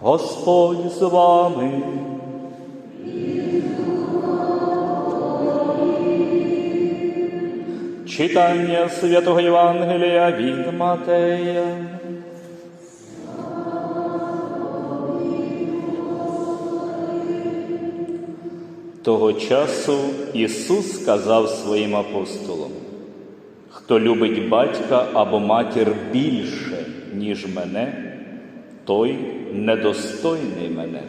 Господь з вами. Читання святого Євангелія від Матея. Того часу Ісус сказав своїм апостолам, хто любить батька або матір більше, ніж мене, той недостойний мене.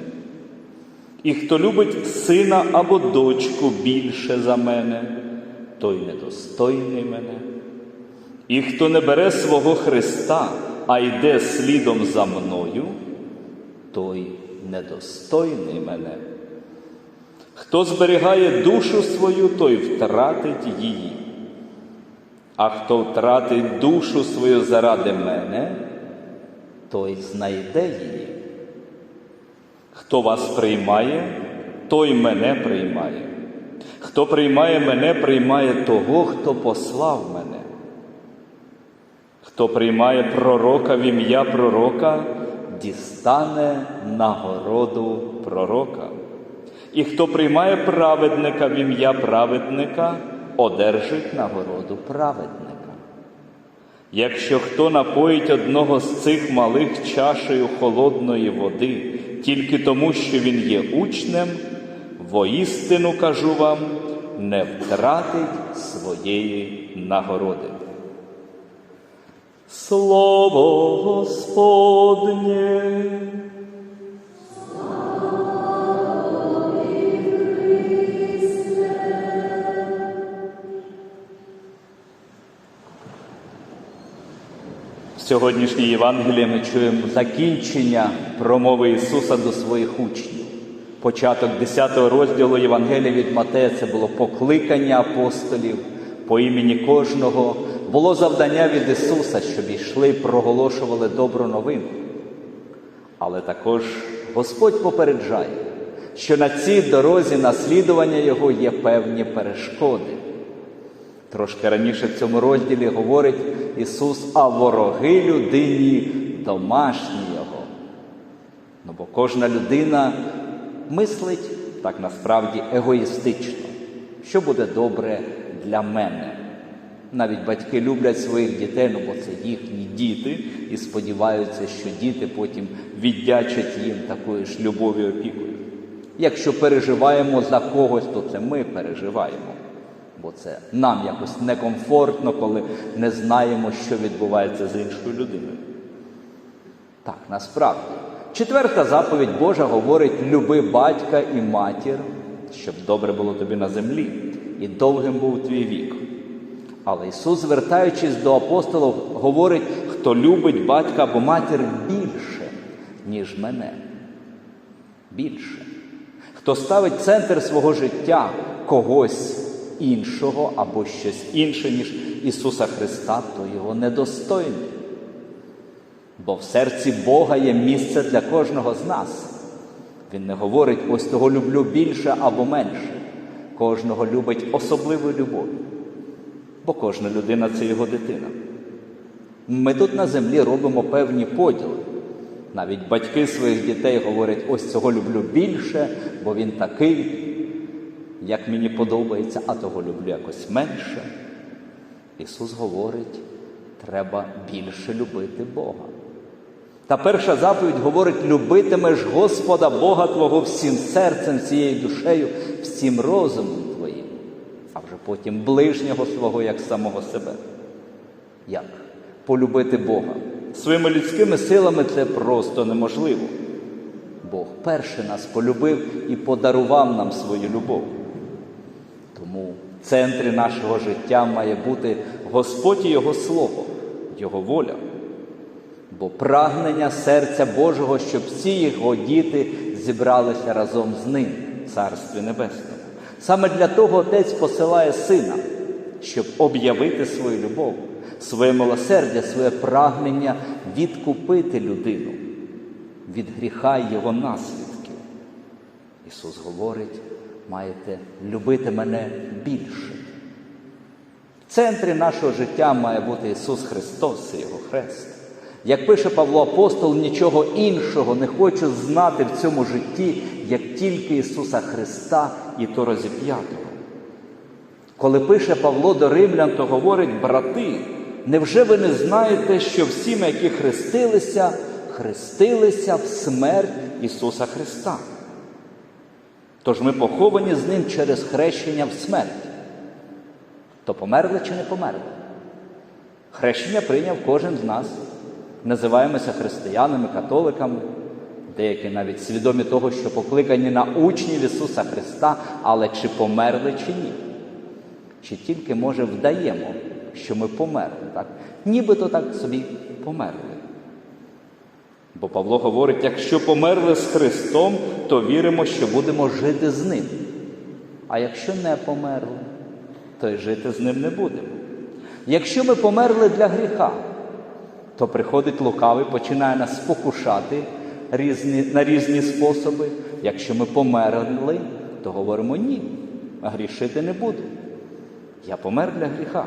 І хто любить сина або дочку більше за мене, той недостойний мене. І хто не бере свого Христа, а йде слідом за мною, той недостойний мене. Хто зберігає душу свою, той втратить її. А хто втратить душу свою заради мене, той знайде її. Хто вас приймає, той мене приймає. Хто приймає мене, приймає того, хто послав мене. Хто приймає пророка в ім'я пророка, дістане нагороду пророка. І хто приймає праведника в ім'я праведника, одержить нагороду праведника. Якщо хто напоїть одного з цих малих чашею холодної води тільки тому, що він є учнем, воістину кажу вам, не втратить своєї нагороди. Слово Господнє. Сьогоднішній Євангелії ми чуємо закінчення промови Ісуса до своїх учнів. Початок 10 розділу Євангелія від Матея це було покликання апостолів по імені кожного. Було завдання від Ісуса, щоб йшли, проголошували добру новину. Але також Господь попереджає, що на цій дорозі наслідування Його є певні перешкоди. Трошки раніше в цьому розділі говорить Ісус, а вороги людині домашні Його. Ну бо кожна людина мислить так насправді егоїстично, що буде добре для мене. Навіть батьки люблять своїх дітей, ну бо це їхні діти, і сподіваються, що діти потім віддячать їм такою ж любов'ю опікою. Якщо переживаємо за когось, то це ми переживаємо. Бо це нам якось некомфортно, коли не знаємо, що відбувається з іншою людиною. Так, насправді. Четверта заповідь Божа говорить: люби батька і матір, щоб добре було тобі на землі, і довгим був твій вік. Але Ісус, звертаючись до апостолів, говорить, хто любить батька або матір більше, ніж мене. Більше. Хто ставить центр свого життя когось іншого або щось інше, ніж Ісуса Христа, то його недостойний. Бо в серці Бога є місце для кожного з нас. Він не говорить, ось того люблю більше або менше. Кожного любить особливою любов'ю. Бо кожна людина це його дитина. Ми тут на землі робимо певні поділи. Навіть батьки своїх дітей говорять, ось цього люблю більше, бо він такий, як мені подобається, а того люблю якось менше. Ісус говорить, треба більше любити Бога. Та перша заповідь говорить: любитимеш Господа Бога Твого всім серцем, всією душею, всім розумом твоїм, а вже потім ближнього свого як самого себе. Як? Полюбити Бога. Своїми людськими силами це просто неможливо. Бог перше нас полюбив і подарував нам свою любов. Тому в центрі нашого життя має бути Господь і Його Слово, Його воля. Бо прагнення серця Божого, щоб всі його діти зібралися разом з ним, в Царстві Небесному. Саме для того Отець посилає Сина, щоб об'явити свою любов, своє милосердя, своє прагнення відкупити людину від гріха і його наслідків. Ісус говорить, маєте любити мене більше. В центрі нашого життя має бути Ісус Христос і Його Хрест. Як пише Павло Апостол, нічого іншого не хочу знати в цьому житті, як тільки Ісуса Христа і то розіп'ятого. Коли пише Павло до римлян, то говорить, брати, невже ви не знаєте, що всі ми, які хрестилися, хрестилися в смерть Ісуса Христа? Тож ми поховані з Ним через хрещення в смерть. То померли чи не померли? Хрещення прийняв кожен з нас. Називаємося християнами, католиками, деякі навіть свідомі того, що покликані на учнів Ісуса Христа, але чи померли, чи ні? Чи тільки, може, вдаємо, що ми померли, так? Нібито так собі померли. Бо Павло говорить, якщо померли з Христом, то віримо, що будемо жити з Ним. А якщо не померли, то й жити з ним не будемо. Якщо ми померли для гріха, то приходить лукавий, починає нас спокушати різні, на різні способи. Якщо ми померли, то говоримо ні, грішити не буду. Я помер для гріха.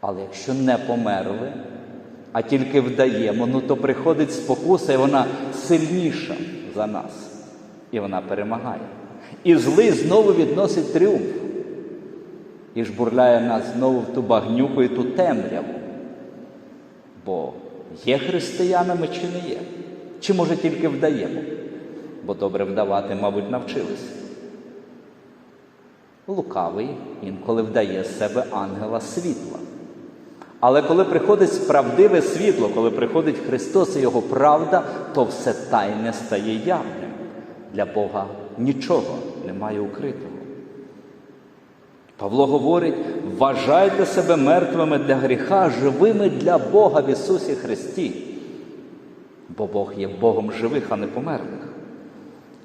Але якщо не померли, а тільки вдаємо, ну то приходить спокуса, і вона сильніша за нас. І вона перемагає. І злий знову відносить тріумф. І жбурляє нас знову в ту багнюку і ту темряву. Бо є християнами чи не є? Чи може тільки вдаємо? Бо добре вдавати, мабуть, навчилися. Лукавий інколи вдає з себе ангела світла. Але коли приходить справдиве світло, коли приходить Христос і Його правда, то все тайне стає явним. Для Бога нічого немає укритого. Павло говорить: вважайте себе мертвими для гріха, живими для Бога в Ісусі Христі. Бо Бог є Богом живих, а не померлих.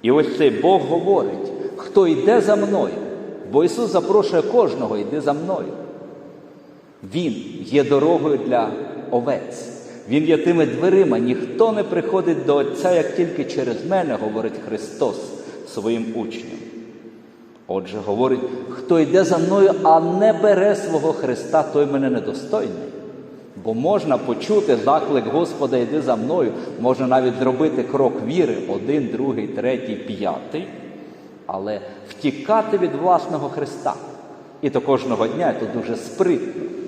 І ось цей Бог говорить, хто йде за мною, бо Ісус запрошує кожного, йди за мною. Він є дорогою для овець. Він є тими дверима. Ніхто не приходить до Отця, як тільки через мене, говорить Христос своїм учням. Отже, говорить, хто йде за мною, а не бере свого Христа, той мене недостойний. Бо можна почути заклик Господа, йди за мною, можна навіть зробити крок віри, один, другий, третій, п'ятий, але втікати від власного Христа. І то кожного дня це дуже спритно.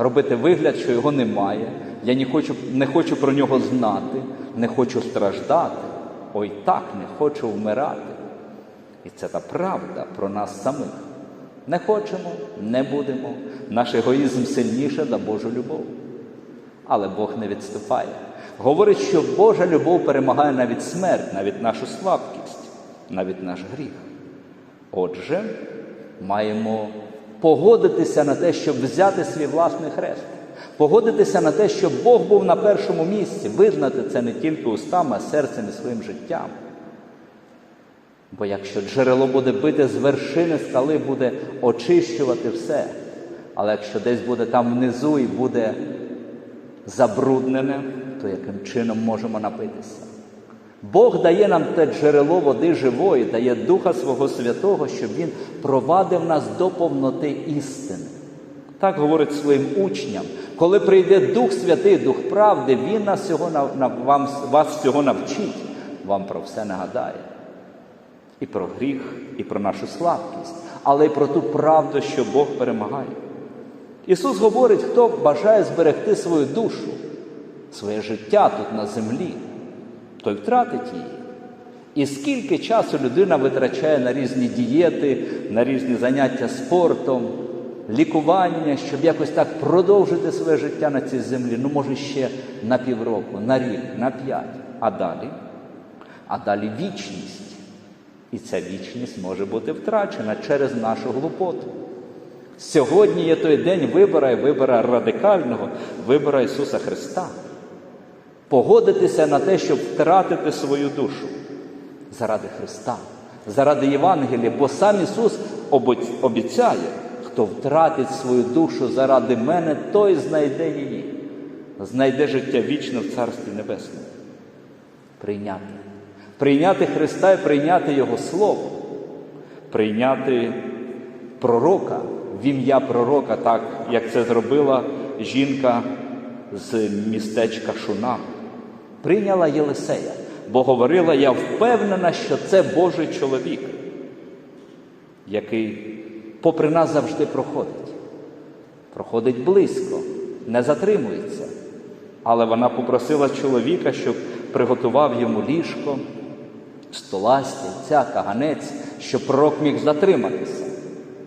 Робити вигляд, що його немає. Я не хочу, не хочу про нього знати, не хочу страждати. Ой так не хочу вмирати. І це та правда про нас самих. Не хочемо, не будемо. Наш егоїзм сильніше за Божу любов. Але Бог не відступає. Говорить, що Божа любов перемагає навіть смерть, навіть нашу слабкість, навіть наш гріх. Отже, маємо погодитися на те, щоб взяти свій власний хрест, погодитися на те, щоб Бог був на першому місці, визнати це не тільки устами, а серцем і своїм життям. Бо якщо джерело буде бити з вершини скали, буде очищувати все. Але якщо десь буде там внизу і буде забруднене, то яким чином можемо напитися? Бог дає нам те джерело води живої, дає Духа Свого Святого, щоб Він провадив нас до повноти істини. Так говорить своїм учням. Коли прийде Дух Святий, Дух правди, Він нас всього, вам, вас всього навчить, вам про все нагадає. І про гріх, і про нашу слабкість, але й про ту правду, що Бог перемагає. Ісус говорить, хто бажає зберегти свою душу, своє життя тут на землі, той втратить її. І скільки часу людина витрачає на різні дієти, на різні заняття спортом, лікування, щоб якось так продовжити своє життя на цій землі, ну, може, ще на півроку, на рік, на п'ять, а далі, а далі вічність. І ця вічність може бути втрачена через нашу глупоту. Сьогодні є той день вибора і вибора радикального, вибора Ісуса Христа. Погодитися на те, щоб втратити свою душу заради Христа, заради Євангелія, бо сам Ісус обіцяє, хто втратить свою душу заради мене, той знайде її, знайде життя вічне в Царстві Небесному. Прийняти. Прийняти Христа і прийняти Його Слово, прийняти пророка в ім'я пророка, так як це зробила жінка з містечка Шунам. Прийняла Єлисея, бо говорила, я впевнена, що це Божий чоловік, який попри нас завжди проходить. Проходить близько, не затримується. Але вона попросила чоловіка, щоб приготував йому ліжко, стола, стільця, каганець, щоб пророк міг затриматися.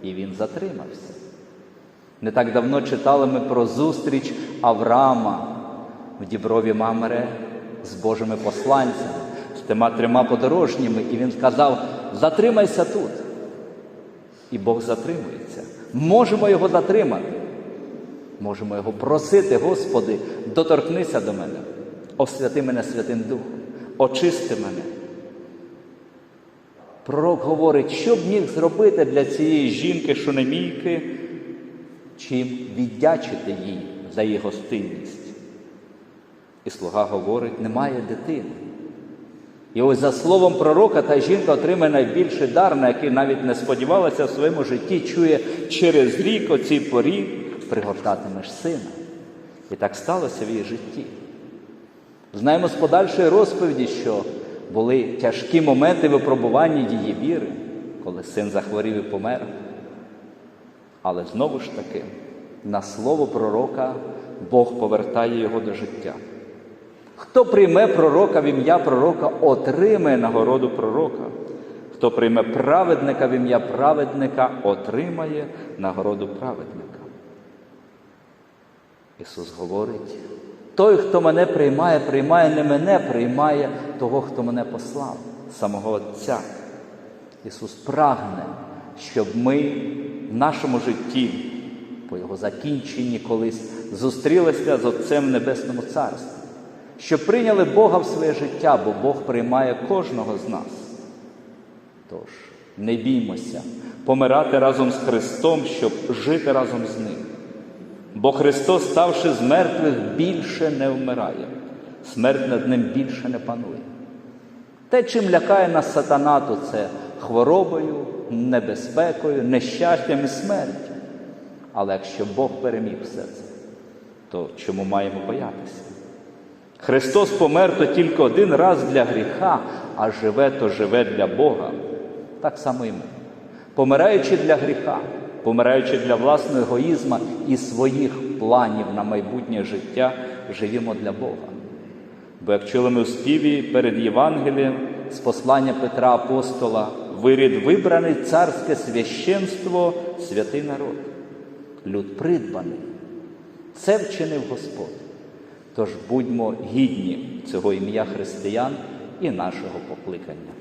І він затримався. Не так давно читали ми про зустріч Авраама в Діброві Мамере з Божими посланцями, з тима трьома подорожніми, і він сказав: затримайся тут. І Бог затримується. Можемо його затримати. Можемо його просити, Господи, доторкнися до мене, освяти мене Святим Духом, очисти мене. Пророк говорить, що б міг зробити для цієї жінки, шунемійки, чим віддячити їй за її гостинність. І слуга говорить, немає дитини. І ось за словом пророка та жінка отримає найбільший дар, на який навіть не сподівалася в своєму житті, чує через рік оцій порі пригортатимеш сина. І так сталося в її житті. Знаємо з подальшої розповіді, що були тяжкі моменти випробування її віри, коли син захворів і помер. Але знову ж таки, на слово пророка Бог повертає його до життя. Хто прийме пророка в ім'я пророка, отримає нагороду пророка. Хто прийме праведника в ім'я праведника, отримає нагороду праведника. Ісус говорить: той, хто мене приймає, приймає не мене, приймає того, хто мене послав, самого Отця. Ісус прагне, щоб ми в нашому житті, по Його закінченні колись зустрілися з Отцем в Небесному Царстві, щоб прийняли Бога в своє життя, бо Бог приймає кожного з нас. Тож, не біймося помирати разом з Христом, щоб жити разом з Ним. Бо Христос, ставши з мертвих, більше не вмирає, смерть над ним більше не панує. Те, чим лякає нас сатана, то це хворобою, небезпекою, нещастям і смертю. Але якщо Бог переміг все це, то чому маємо боятися? Христос помер то тільки один раз для гріха, а живе то живе для Бога. Так само і ми. Помираючи для гріха, помираючи для власного егоїзма і своїх планів на майбутнє життя, живімо для Бога. Бо як чули ми в співі перед Євангелієм з послання Петра Апостола, вирід вибраний царське священство, святий народ, люд придбаний. Це вчинив Господь. Тож будьмо гідні цього ім'я християн і нашого покликання.